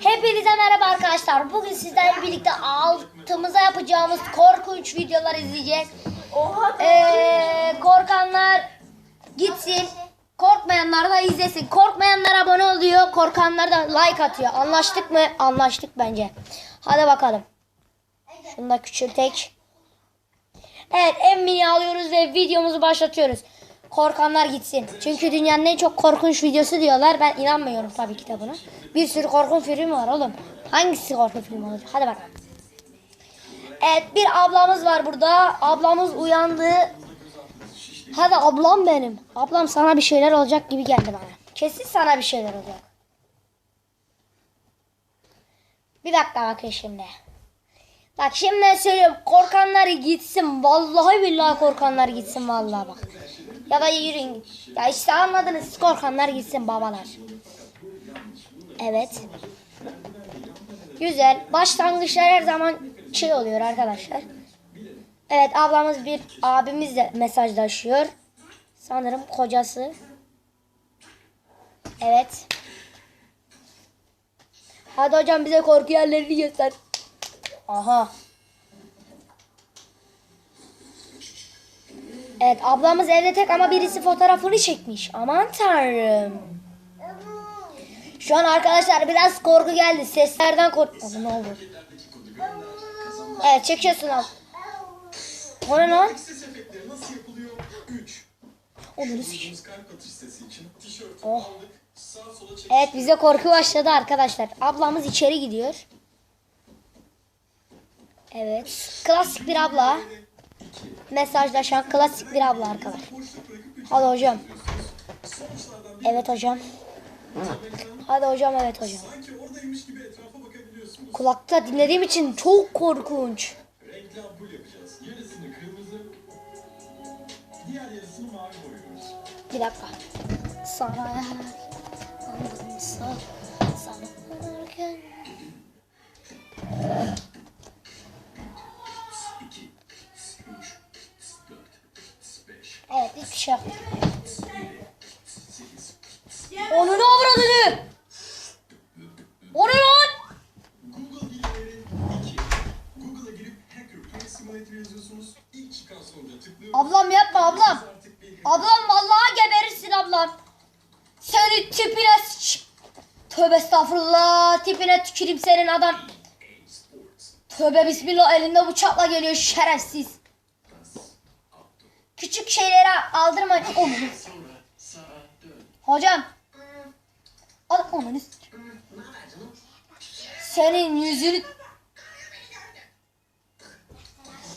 Hepinize merhaba arkadaşlar. Bugün sizlerle birlikte altımıza yapacağımız korkunç videolar izleyeceğiz. Ee, korkanlar gitsin. Korkmayanlar da izlesin. Korkmayanlar abone oluyor. Korkanlar da like atıyor. Anlaştık mı? Anlaştık bence. Hadi bakalım. Şunu da küçültek. Evet en mini alıyoruz ve videomuzu başlatıyoruz. Korkanlar gitsin. Çünkü dünyanın en çok korkunç videosu diyorlar. Ben inanmıyorum tabii ki de buna. Bir sürü korkunç film var oğlum. Hangisi korkunç film olacak? Hadi bakalım. Evet bir ablamız var burada. Ablamız uyandı. Hadi ablam benim. Ablam sana bir şeyler olacak gibi geldi bana. Kesin sana bir şeyler olacak. Bir dakika bakın şimdi. Bak şimdi söylüyorum korkanlar gitsin. Vallahi billahi korkanlar gitsin vallahi bak. Ya da yürüyün. Ya işte anladınız korkanlar gitsin babalar. Evet. Güzel. Başlangıçlar her zaman şey oluyor arkadaşlar. Evet ablamız bir abimiz de mesajlaşıyor. Sanırım kocası. Evet. Hadi hocam bize korku yerlerini göster. Aha. Evet ablamız evde tek ama birisi fotoğrafını çekmiş. Aman tanrım. Şu an arkadaşlar biraz korku geldi. Seslerden kork... Abi ne oldu? Evet çekiyorsun al. O ne lan? Ses efektleri nasıl yapılıyor? 3. Onu Oh. Evet bize korku başladı arkadaşlar. Ablamız içeri gidiyor. Evet. Klasik bir abla. Mesajlaşan klasik bir abla arkadaşlar. Hadi hocam. Evet hocam. Hadi hocam evet hocam. Kulakta dinlediğim için çok korkunç. Bir dakika. Sana sana sana Yok. Onu ne avradını? O ne lan? Google bilgileri 2. Google'a girip Hacker Play Simulator yazıyorsunuz. İlk çıkan sonuca tıklıyoruz. Ablam yapma ablam. Ablam vallahi geberirsin ablam. Seni tipine. Tövbe estağfurullah. Tipine tüküreyim senin adam. Tövbe bismillah elinde bıçakla geliyor şerefsiz. Küçük şeylere aldırmayın. Onu. Hocam. Al onu. Senin yüzünü...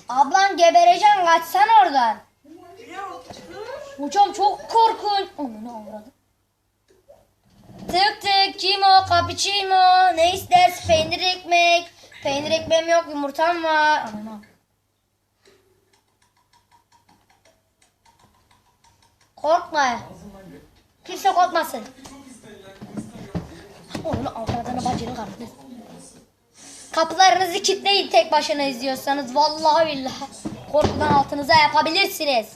Ablam gebereceksin kaçsan oradan. Hocam çok korkunç. Onu ne avradı? Tık tık kim o cappuccino ne istersin peynir ekmek peynir ekmeğim yok yumurtam var Anam. Korkma kimse korkmasın Onu avradını bacını kartını Kapılarınızı kilitleyin tek başına izliyorsanız vallahi billahi korkudan altınıza yapabilirsiniz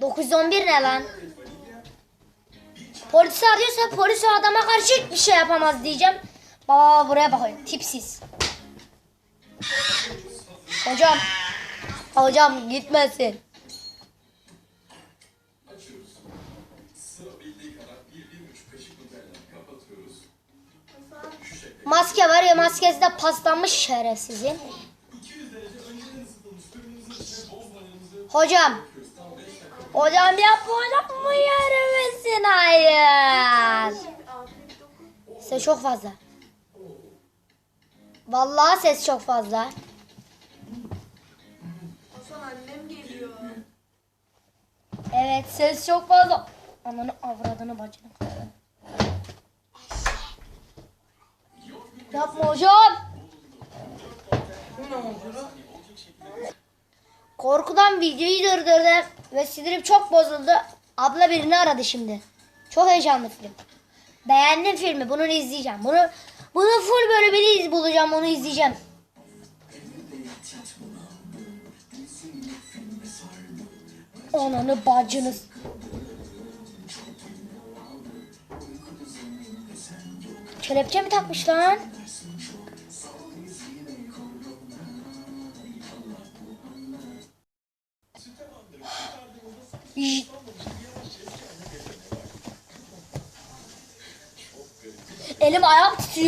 911 ne lan? Polisi arıyorsa polis o adama karşı hiçbir şey yapamaz diyeceğim. Baba buraya bakın tipsiz. Hocam. Hocam gitmesin. Maske var ya maskesi de paslanmış şerefsizin. 200 derece önceden ısıtılmış fırınımızın içine boz vanilimizi Hocam. Hocam yapma hocam mı yaramasın hayır. Ses çok fazla. Vallahi ses çok fazla. Hasan annem geliyor. Evet ses çok fazla. Ananı avradını bacını. Yapma hocam. Korkudan videoyu durdurdum ve sinirim çok bozuldu. Abla birini aradı şimdi. Çok heyecanlı film. Beğendim filmi. Bunu izleyeceğim. Bunu bunu full bölümünü iz bulacağım. Onu izleyeceğim. Ananı bacınız. Kelepçe mi takmış lan?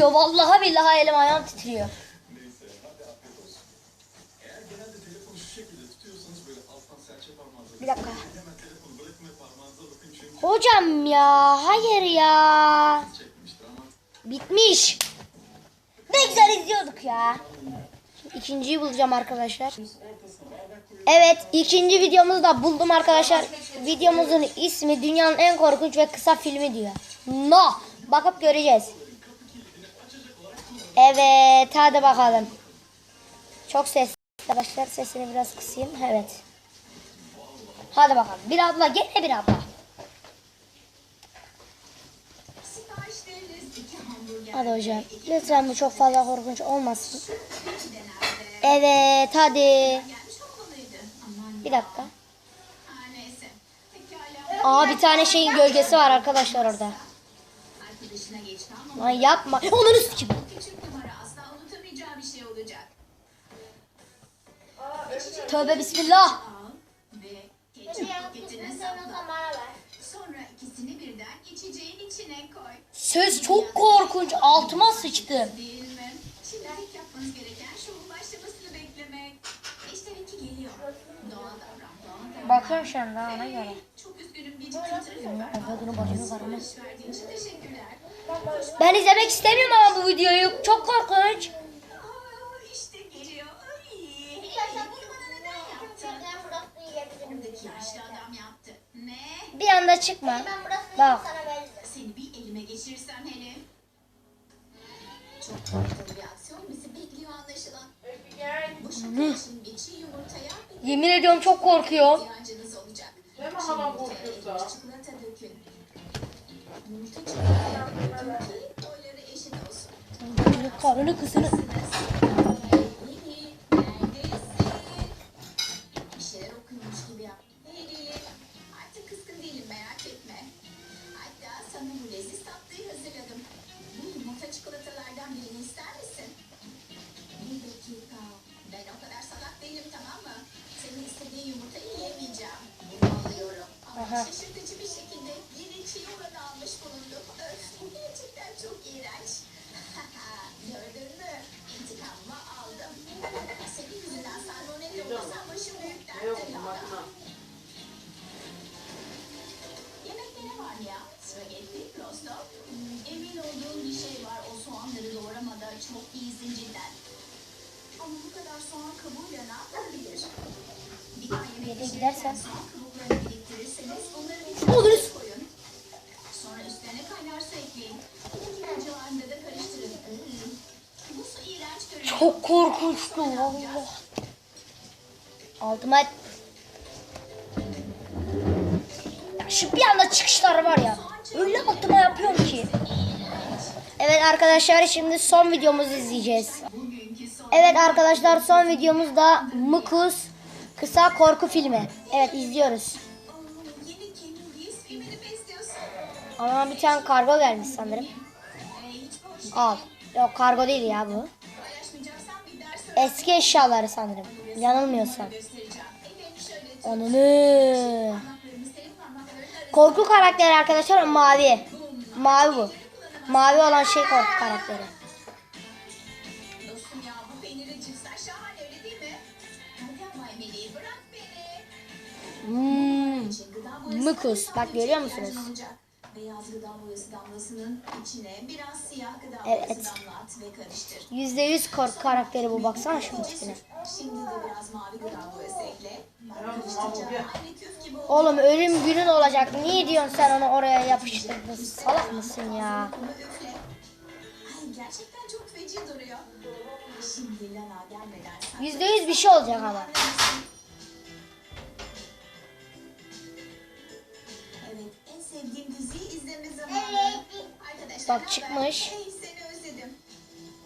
Titriyor. Vallahi billahi elim ayağım titriyor. Eğer genelde telefonu şu şekilde tutuyorsanız böyle alttan serçe parmağınızla Bir dakika. hemen telefonu parmağınıza bakın çünkü Hocam ya hayır ya. çekmiştir ama Bitmiş. Ne güzel izliyorduk ya. İkinciyi bulacağım arkadaşlar. Evet ikinci videomuzu da buldum arkadaşlar. Videomuzun ismi dünyanın en korkunç ve kısa filmi diyor. No. Bakıp göreceğiz. Evet hadi bakalım. Çok sesli arkadaşlar sesini biraz kısayım. Evet. Hadi bakalım. Bir abla gene bir abla. Hadi hocam. Lütfen bu çok fazla korkunç olmasın. Evet hadi. Bir dakika. Aa bir tane şeyin gölgesi var arkadaşlar orada. Lan yapma. Onun üstü Küçük içine koy. Ses çok korkunç. Altıma sıçtı. Değil mi? Şimdi tek yapmanız gereken ona göre. Çok üzgünüm için teşekkürler. Ben izlemek istemiyorum ama bu videoyu. Çok korkunç. Aa, işte geliyor. Ay. Bunu bana neden Buradaki yaşlı adam yaptı. Ne? Bir anda çıkma. Bak. Seni bir elime geçirsem hele. Çok korkulu bir aksiyon bizi bekliyor anlaşılan. Bir Yemin ediyorum çok korkuyorum. ihtiyacınız olacak. Deme Çiğ hala yumurtaya korkuyorsa. çikolata dökün. Yumurta çikolataya dökün ki boyları eşit olsun. Karını kızını. Ama bu kadar soğan kabuğuyla ne yapabilir? Bir daha yemek pişirirken soğan kabuklarını biriktirirseniz onları bir Olur. kenara koyun. Sonra üstlerine kaynar su ekleyin. Dakika civarında da karıştırın. Bu su iğrenç görünüyor. Çok korkunçtu valla. Altıma. Ya şu bir anda çıkışlar var ya. Öyle altıma yapıyorum ki. Evet arkadaşlar şimdi son videomuzu izleyeceğiz. Evet arkadaşlar son videomuzda Mukus kısa korku filmi. Evet izliyoruz. Ama bir tane kargo gelmiş sanırım. Al. Yok kargo değil ya bu. Eski eşyaları sanırım. Yanılmıyorsam. arasına Korku karakteri arkadaşlar mavi. Mavi bu. Mavi olan şey korku karakteri. Hmm. Sadece Bak görüyor musunuz? Beyaz gıda boyası damlasının içine biraz siyah gıda Evet. boyası damlat ve karıştır. Yüzde yüz korku karakteri bu. Baksana şunun tipine. Şimdi de biraz mavi gıda boyası ekle. Oğlum ölüm günün olacak. Niye diyorsun sen onu oraya yapıştırdın? Salak mısın ya? Gerçekten çok feci duruyor. Şimdi Lana gelmeden. Yüzde yüz bir şey olacak ama. Bak çıkmış. Hey, seni özledim.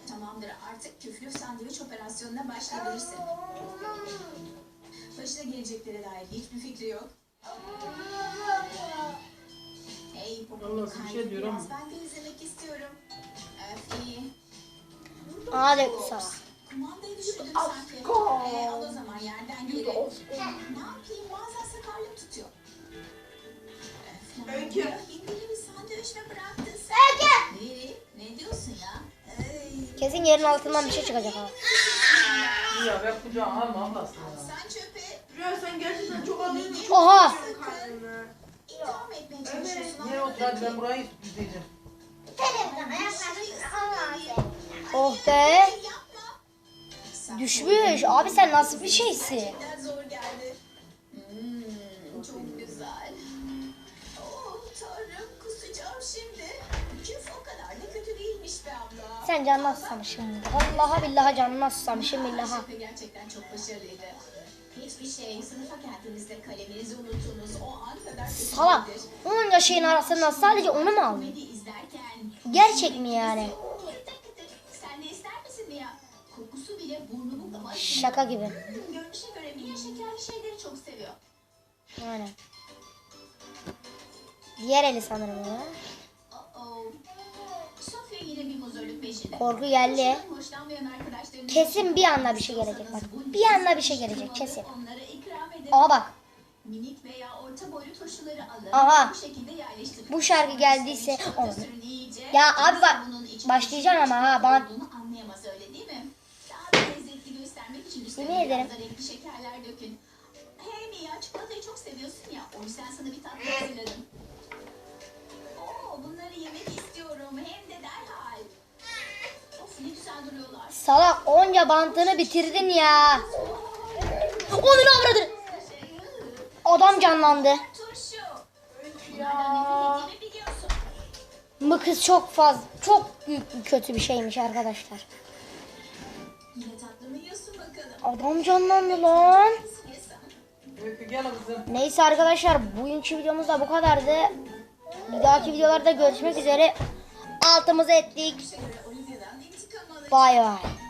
Tamamdır, artık küflü sandviç operasyonuna başlayabilirsin. Başına geleceklere dair hiçbir fikri yok. Hey, poponu Vallahi bir şey biraz. Ben de izlemek istiyorum. Hadi Sara. Kumandayı düşürdüm sanki. Ee, al o zaman yerden geri. Ne yapayım bazen sakarlık tutuyor. Öf, Öykü. Hindili bir sandviç mi bıraktın Öykü. Ne diyorsun ya? Kesin yerin altından bir şey çıkacak ha. Ya ben kucağıma alma ablasın ya. sen çöpe Rüya sen gerçekten çok alıyorsun. Çok Oha. alıyorsun itham etmeye çalışıyorsun. Niye otur hadi ben burayı izleyeceğim. Oh be. Yapma. Sen Düşmüş. Abi sen nasıl bir şeysin? Gerçekten zor geldi. Sen canına susamışsın. Vallahi billahi canına susamışım billahi. Şaka gerçekten çok başarılıydı. Hiçbir şey sınıfa geldiğinizde kaleminizi unuttuğunuz o an kadar Salak. değildir. Onca şeyin arasından sadece onu mu aldın? Gerçek mi yani? Kıtır kıtır. Sen de ister misin ya? Kokusu bile burnumu kabartıyor. Şaka gibi. Hmm, görünüşe göre Mia şekerli şeyleri çok seviyor. Aynen. Diğer eli sanırım o. Korku geldi. Kesin bir anda bir şey gelecek bak. Bir anda bir şey gelecek kesin. Aha bak. Minik veya orta boylu turşuları alın. Aha. Bu şekilde yerleştirin. Bu şarkı geldiyse onu. Ya abi bak, başlayacaksın ama ha, bana- anlayamaz öyle değil mi? Daha da lezzetli göstermek için üstüne biraz da renkli şekerler dökün. Hey Mia çikolatayı çok seviyorsun ya. O yüzden sana bir tatlı hazırladım. Oo bunları yemek istiyorum. Hem de derhal. Salak onca bantını bitirdin ya. Onu ne Adam canlandı. Biliyorsun. Bu kız çok fazla, çok büyük bir kötü bir şeymiş arkadaşlar. Adam canlandı lan. Neyse arkadaşlar bugünkü videomuz da bu kadardı. Bir dahaki videolarda görüşmek üzere. Altımızı ettik. İşte göre